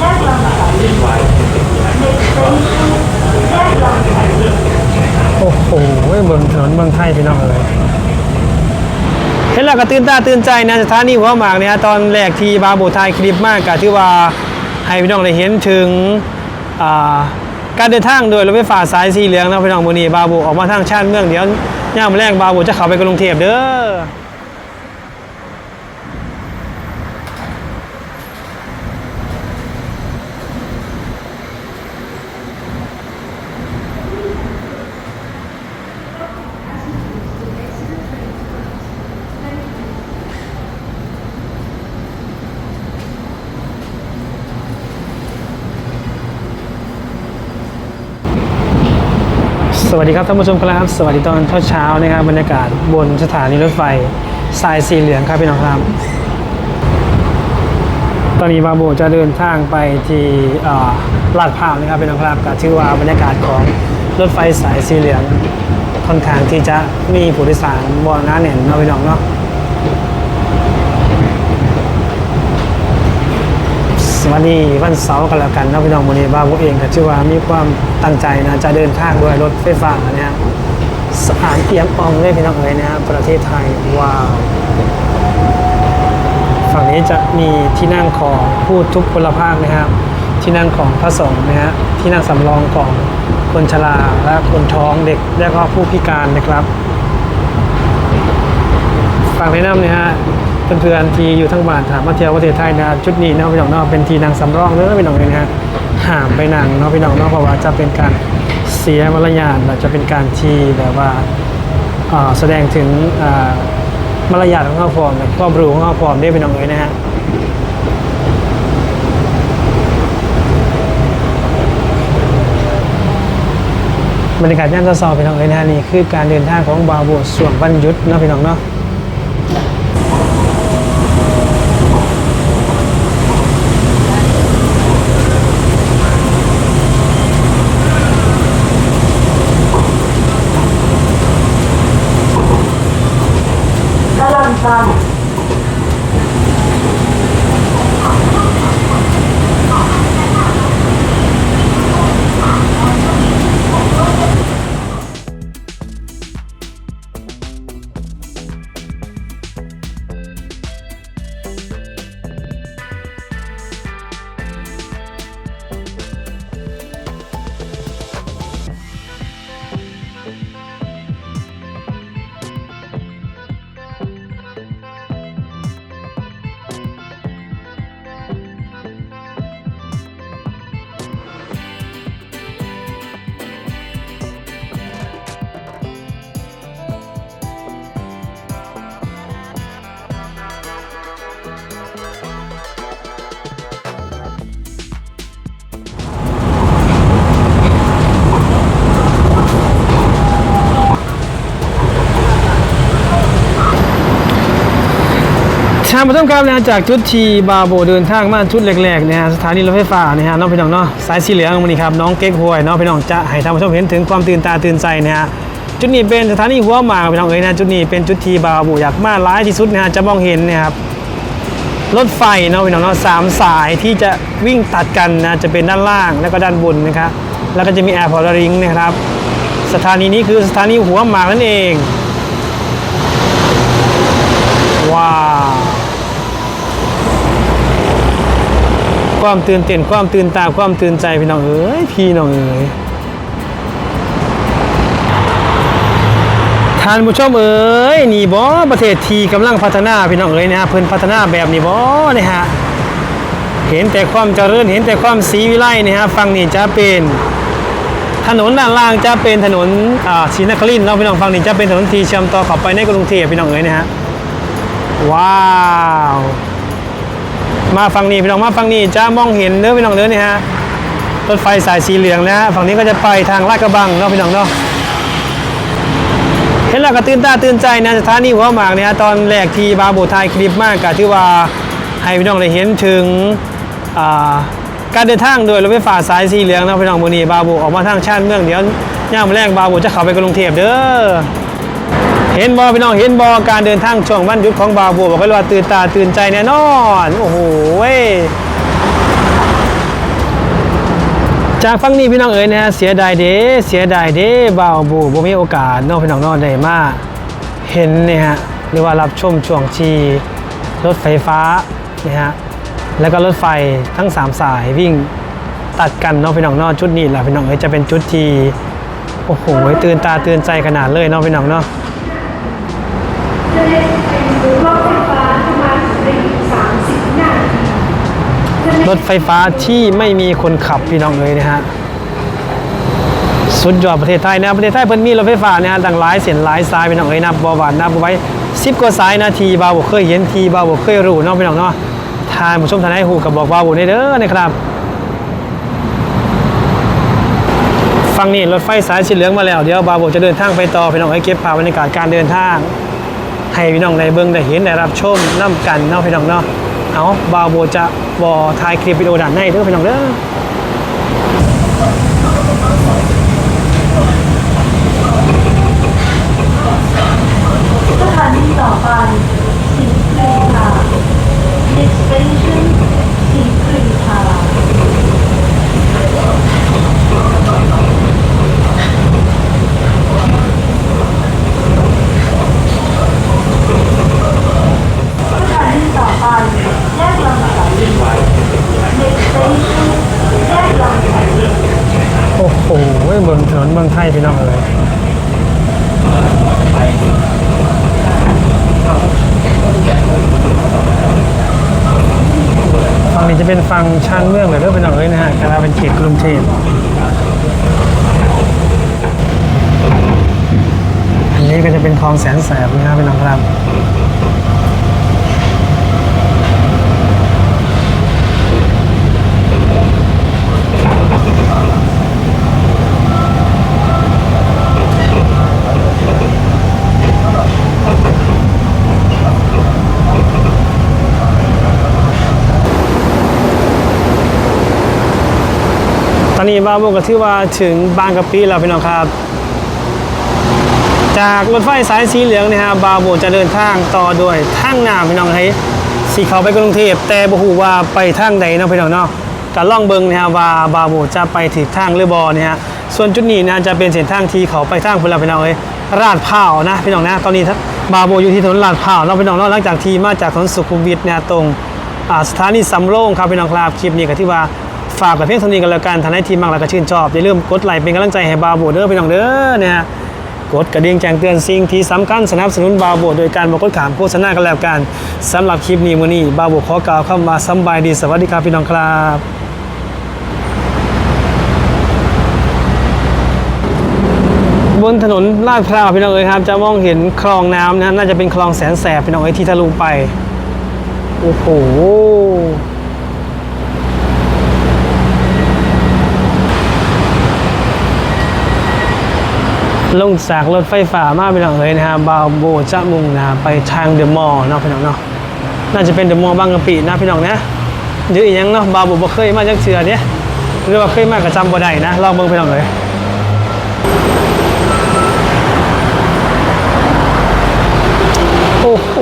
แยกลำไส้ Next station แยกลำไส้โอ้โหเมืองถนนเมืองไทยพี่น้องเลยเห็นแล้วก็ตื่นตาตื่นใจนะสถานีหัวหมากเนี่ยตอนแรกที่บาโบไทยคลิปมากก็ที่ว่าให้พี่น้องได้เห็นถึงการเดินทางโดยรถไฟฟ้าสายสีเหลืองนะพี่น้องมือนี้บาโบออกมาทางชาติเมืองเดี๋ยวย่ามแรกบาโบจะข้าไปกรุงเทพเด้อ สวัสดีครับท่านผู้ชมครับสวัสดีตอนเช้าๆนะครับบรรยากาศบนสถานีรถไฟสายสีเหลืองครับพี่น้องครับ ตอนนี้บาโบจะเดินทางไปที่ลาดพร้าวนะครับพี่น้องครับก็ชื่อว่าบรรยากาศของรถไฟสายสีเหลืองค่อนข้างที่จะมีผู้โดยสารบนหน้าแน่นเนาะพี่น้องเนาะ สวัสดีวันเสาร์กันแล้วกันนาะพี่น้องวันนี้บ้าบุเองก็ชื่อว่ามีความตั้งใจนะจะเดินทางด้วยรถไฟฟ้าเนี่ยสะอาดเอี่ยมอ่องเลยพี่น้องเอ๋ยนะครับประเทศไทยว้าวฝั่งนี้จะมีที่นั่งของผู้ทุกพลภาคนะครับ ที่นั่งของพระสงฆ์นะฮะที่นั่งสำรองของคนชราและคนท้องเด็กและก็ผู้พิการนะครับฝากแนะนำนะฮะ เพื่อนๆที่อยู่ทั้งบ้านถามมาเที่ยวประเทศไทยนะชุดนี้นะพี่น้องเนาะเป็นทีนางสำรองเด้อพี่น้องเลยนะฮะห้ามไปนั่งเนาะพี่น้องเนาะเพราะว่าจะเป็นการเสียมารยาทจะเป็นการที่แบบว่าแสดงถึงมารยาทของเขาพร้อมความรู้ของเขาพร้อมได้พี่น้องเลยนะฮะบรรยากาศย่านตะซอพี่น้องเลยนะฮะนี่คือการเดินทางของบาวโบส่วนวันยุดเนาะพี่น้องเนาะ กะหล่ำ ปลีชามาต้มครับนะจากจุดทีบาโบเดินทางมาจุดแรกๆนะฮะสถานีรถไฟฟ้านะฮะน้องพี่น้องเนาะสายสีเหลืองวันนี้ครับน้องเก๊กฮวยเนาะพี่น้องจะให้ท่านผู้ชมเห็นถึงความตื่นตาตื่นใจนะฮะจุดนี้เป็นสถานีหัวหมากพี่น้องเอ๋ยนะจุดนี้เป็นจุดทีบาโบอยากมาร้ายที่สุดนะฮะจะมองเห็นนะครับรถไฟเนาะพี่น้องเนาะสามสายที่จะวิ่งตัดกันนะจะเป็นด้านล่างแล้วก็ด้านบนนะครับแล้วก็จะมีแอร์พอร์ตริงนะครับสถานีนี้คือสถานีหัวหมากนั่นเองว้าว ความตื่นเต้นความตื่นตาความตื่นใจพี่น้องเอ๋ยพี่น้องเอ๋ยท่านผู้ชมเอ๋ยนี่บ่ประเทศที่กำลังพัฒนาพี่น้องเอ๋ยนะฮะเพิ่นพัฒนาแบบนี้บ่เนี่ยฮะเห็นแต่ความเจริญเห็นแต่ความสีวิไลเนี่ยฮะฝั่งนี้จะเป็นถนนด้านล่างจะเป็นถนนอ่าศรีนครินทร์เนาะพี่น้องฝั่งนี้จะเป็นถนนทีเชื่อมต่อเข้าไปในกรุงเทพพี่น้องเอ๋ยนะฮะว้าว มาฝั่งนี้พี่น้องมาฝั่งนี้จะมองเห็นเนื้อพี่น้องเนื้อนี่ฮะรถไฟสายสีเหลืองนะฮะฝั่งนี้ก็จะไปทางลาดกระบังเนาะพี่น้องเนาะเห็นแล้วก็ตื่นตาตื่นใจนะสถานีหัวหมากเนี่ยตอนแรกที่บาโบไทยคลิปมากก็ที่ว่าให้พี่น้องได้เห็นถึงการเดินทางโดยรถไฟฟ้าสายสีเหลืองเนาะพี่น้องมือนี้บาโบออกมาทางชาติเมืองเดี๋ยวย่ามแรกบาโบจะเข้าไปกรุงเทพเด้อ เห็นบอพี่น้องเห็นบอการเดินทางช่วงวันหยุดของบาวบัวบอกเลยว่าตื่นตาตื่นใจแน่นอน โอ้โหเว้จากฟังนี้พี่น้องเอ๋ยนะฮะเสียดายเด้เสียดายเด้บ่าวบูบ่มีโอกาสน้องพี่น้องน้องได้มาเห็นเนี่ยฮะหรือว่ารับชมช่วงชีรถไฟฟ้านะฮะแล้วก็รถไฟทั้ง 3 สายวิ่งตัดกันน้องพี่น้องน้องจุดนี้แหละพี่น้องเอ๋ยจะเป็นจุดที่โอ้โหตื่นตาตื่นใจขนาดเลยน้องพี่น้องเนาะจะได้เป็นรถไฟฟ้าประมาณในสามสิบนาทีจะได้ รถไฟฟ้าที่ไม่มีคนขับพี่น้องเลยนะฮะสุดยอดประเทศไทยนะประเทศไทยเพิ่นมีรถไฟฟ้าเนี่ยฮะดังหลายเส้นหลายสายพี่น้องเอ้ยนับบหวานนับไว้10กว่าสายนาทีบาวบเคยเห็นทีบาวบเคยรู้เนาะพี่น้องเนาะทานผู้ชมทานให้ฮู้กับบอกบาบ่ได้เด้อนะครับฟังนี่รถไฟสายสีเหลืองมาแล้วเดี๋ยวบาวบจะเดินทางไปต่อพี่น้องเอ้ยเก็บภาพบรรยากาศการเดินทาง ให้พี่น้องได้เบิ่งได้เห็นได้รับชมน้ำกันเนาะพี่น้องเนาะ เอาบาวโบจะบอถ่ายคลิปวิดีโอด้านในเด้อพี่น้องเด้อสถานีต่อไปสิงห์ปรีชา Next station สิงห์ปรีชา สถานีต่อไปแยกลำไส้ Next station แยกลำไส้ โอ้ เบิ่งถนนเมืองไทยพี่น้องเลยฝั่งนี้จะเป็นฝั่งชานเมืองเลยเด้อพี่น้องเลยนะฮะกลาเป็นเขตกรุงเทพอันนี้ก็จะเป็นคลองแสนแสบนะครับพี่น้องครับ อนนี้บาโบก็ถือว่าถึงบางกะปิแล้วพี่น้องครับ จากรถไฟสายสีเหลืองเนะฮะบาโบจะเดินทางต่อด้วยทางน้ำพี่น้องให้สีเขาไปกรุงเทพแต่บ่ฮู้ว่าไปทางใดเนาะพี่น้องเนาะก็ล่องเบิงนะฮะว่าบาโบจะไปถึงทางหรือบ่เนี่ยฮะส่วนจุดนี้นะจะเป็นเส้นทางที่เขาไปทางพุ่นละพี่น้องเอ้ยลาดพร้าวนะพี่น้องนะตอนนี้บาโบอยู่ที่ถนนลาดพร้าวเนาะพี่น้องเนาะหลังจากที่มาจากถนนสุขุมวิทเนี่ยตรงสถานีสำโรงครับพี่น้องครับคลิปนี้ก็ที่ว่า ฝากกับเพียงเท่านี้กันแล้วกันทางให้ทีมมากแล้วก็ชื่นชอบอย่าลืมกดไลค์เป็นกำลังใจให้บาโบเด้อพี่น้องเด้อเนี่ยฮะกดกระดิ่งแจ้งเตือนสิ่งที่สำคัญสนับสนุนบาโบโดยการบอกกดขามโฆษณากันแล้วกันสำหรับคลิปนี้มื้อนี้บาโบขอกล่าวคำว่าสบายดีสวัสดีครับพี่น้องครับบนถนนลาดพร้าวพี่น้องเอ๋ยครับ จะมองเห็นคลองน้ำนะน่าจะเป็นคลองแสนแสบพี่น้องเอ๋ยที่ทะลุไป โอ้โห ลงจากรถไฟฟ้ามาพี่น้องเอ๋ยนะฮะบาวโบจะมุ่งนะไปทางเดอะมอลล์เนาะพี่น้องเนาะน่าจะเป็นเดอะมอลล์บางกะปินะพี่น้องนะหรืออีกยังเนาะบาวโบบ่เคยมาจักเชือเนี่ยหรือว่าเคยมากระจำบ่ได้นะลองเบิ่งพี่น้องเอ๋ยโอ้โห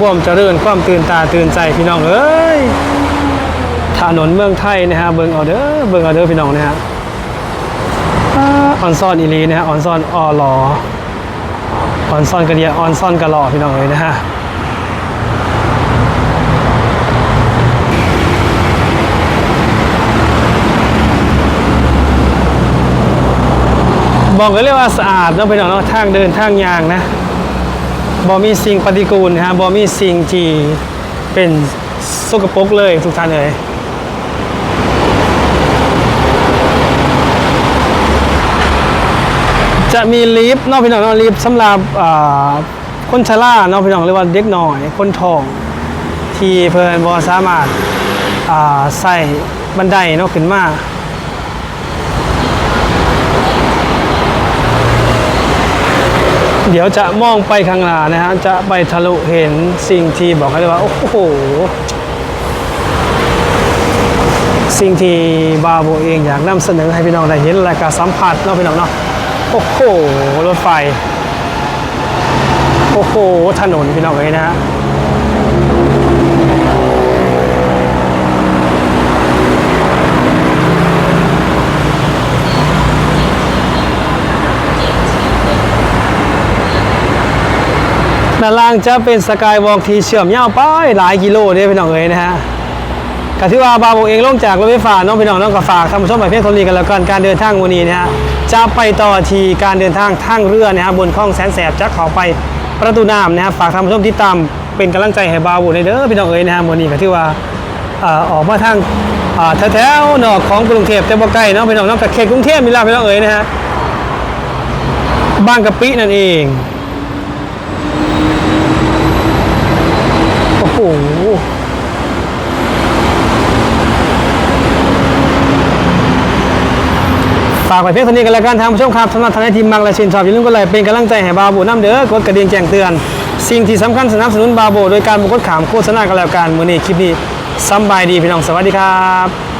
ความเจริญความตื่นตาตื่นใจพี่น้องเอ้ยถนนเมืองไทยนะฮะเบิ่งเอาเด้อเบิ่งเอาเด้อพี่น้องนะฮะ ออนซ่อนอีลีนะฮะออนซ่อนออลอออนซ่อนกระเดียออนซ่อนกระหล่อพี่น้องเลยนะฮะบอกเลยว่าสะอาดเนาะพี่น้องเนาะทางเดินทางยางนะบอมีสิ่งปฏิกูลนะฮะบอมีสิ่งที่เป็นสกปรกเลยทุกท่านเลย จะมีลิฟต์นอกพี่น้องนาะลิฟต์สำหรับคนชราเนาะพี่น้องเรียกว่าเด็กหน่อย คนท้อง ที่เพิ่นบ่สามารถใส่บันไดเนาะขึ้นมาเดี๋ยวจะมองไปข้างหน้านะฮะ จะไปทะลุเห็นสิ่งที่บอกให้เลยว่า โอ้โห สิ่งที่บาโบเองอยากนำเสนอให้พี่น้องได้เห็นและก็สัมผัสเนาะพี่น้องเนาะ โอ้โห รถไฟ โอ้โห ถนนพี่น้องเอ้ยนะฮะด้านล่างจะเป็นสกายวอล์กที่เชื่อมยาวไปหลายกิโลเนี่ยพี่น้องเอ้ยนะฮะ ก็ถือว่าบาโบเองลงจากรถไฟฟ้าน้องพี่น้องน้องก็ฝากท่านผู้ชมไปเพียงเท่านี้กันแล้วกันการเดินทางวันนี้นะฮะจะไปต่อทีการเดินทางทางเรือนะฮะบนคลองแสนแสบจะเข้าไปประตูน้ำนะฮะฝากท่านผู้ชมที่ตามเป็นกำลังใจให้บาโบในเด้อพี่น้องเอ๋ยนะฮะวันนี้ก็ถือว่าเอ่อออกมาทางแถวๆนอกของกรุงเทพแต่บ่ไกลเนาะพี่น้องเนาะกับเขตกรุงเทพมีลาพี่น้องเอ๋ยนะฮะบางกะปินั่นเอง โอ้โห ฝากไว้เพียงเท่านี้กันแล้วกันทางผู้ชมครับสำหรับท่านที่มักและชินชอบอย่าลืมกดไลค์เป็นกำลังใจให้บาโบน้ำเด้อกดกระดิ่งแจ้งเตือน สิ่งที่สำคัญสนับสนุนบาโบโดยการบกดขามโฆษณากันแล้วกันมือนี้คลิปนี้สำบายดีพี่น้องสวัสดีครับ